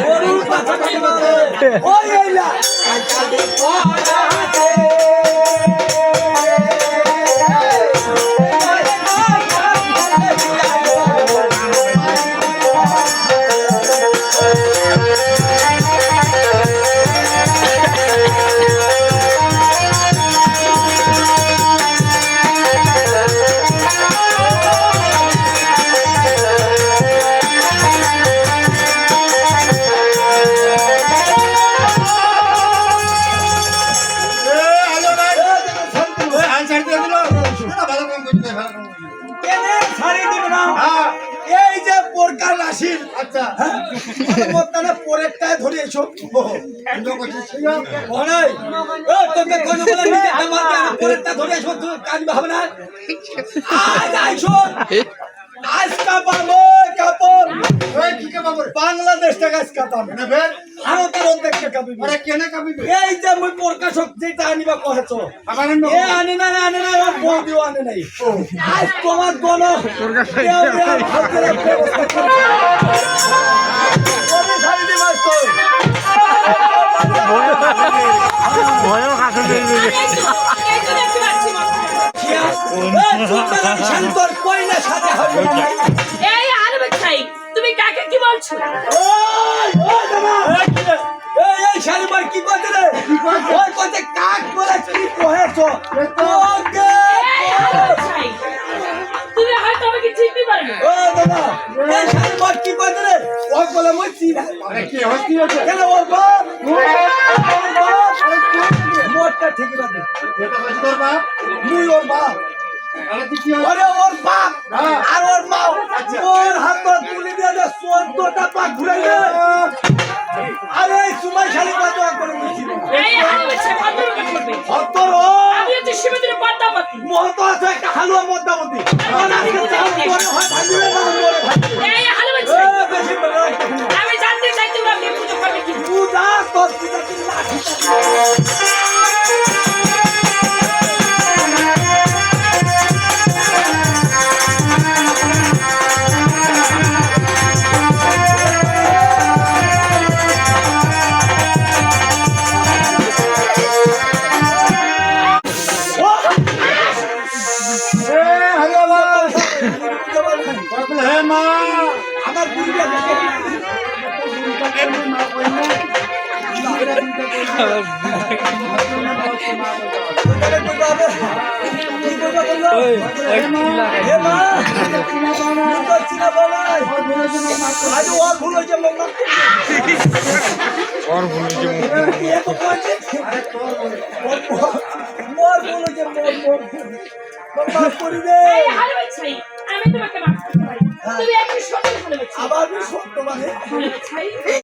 গরুর কাটবে ওই এইলা রাশির আচ্ছা। মতানে পরেরটায় ধরে এসো। বলাই ও তোকে কোন বলে নিজে আমার পরেরটা ধরে এসো তুই কাজ হবে না। আজ আইসো। আজ ওই কাপড় বাংলাদেশ থেকে আজ কাপার ভারতের অর্ধেক কাপি এই যে মুই প্রকাশক যেটা আনিবা কহেছো। এ আনে না না আনে না ওর বৌদিও আনে নাই। আজ তোমার কোন কেউ দেওয়ার ভাগ্যের একটা ব্যবস্থা করে। ওরে ছাড়ি দিম আজ তো। খিয়া, এ চুপটা লাগি শালি তোর কইলে সাথে হবে? এই আরবে খাই তুমি কাকে কি বলছো? শালি মার কি করছে রে? ওই করছে কাক বলে কি কহেছো? তোকে তুমি হয়তো আমাকে চিনতে পারবে ও দাদা, এই শালি মার কি করছে রে? ওই বলে মই চিনা। কেন ওর বাপ? ওর বাপ? মোটটা ঠিক আছে। মুই ওর বাপ। ওরে ওর বাপ আর ওর মা ওর হাত তুলে দিয়ে যে চোদ্দটা পা ঘুরাইলে মহত আছে একটা হালুয়া মদ্দাবতী আমার দেখে এই আরবে খাই আমি তোমাকে আবার সত্য মানে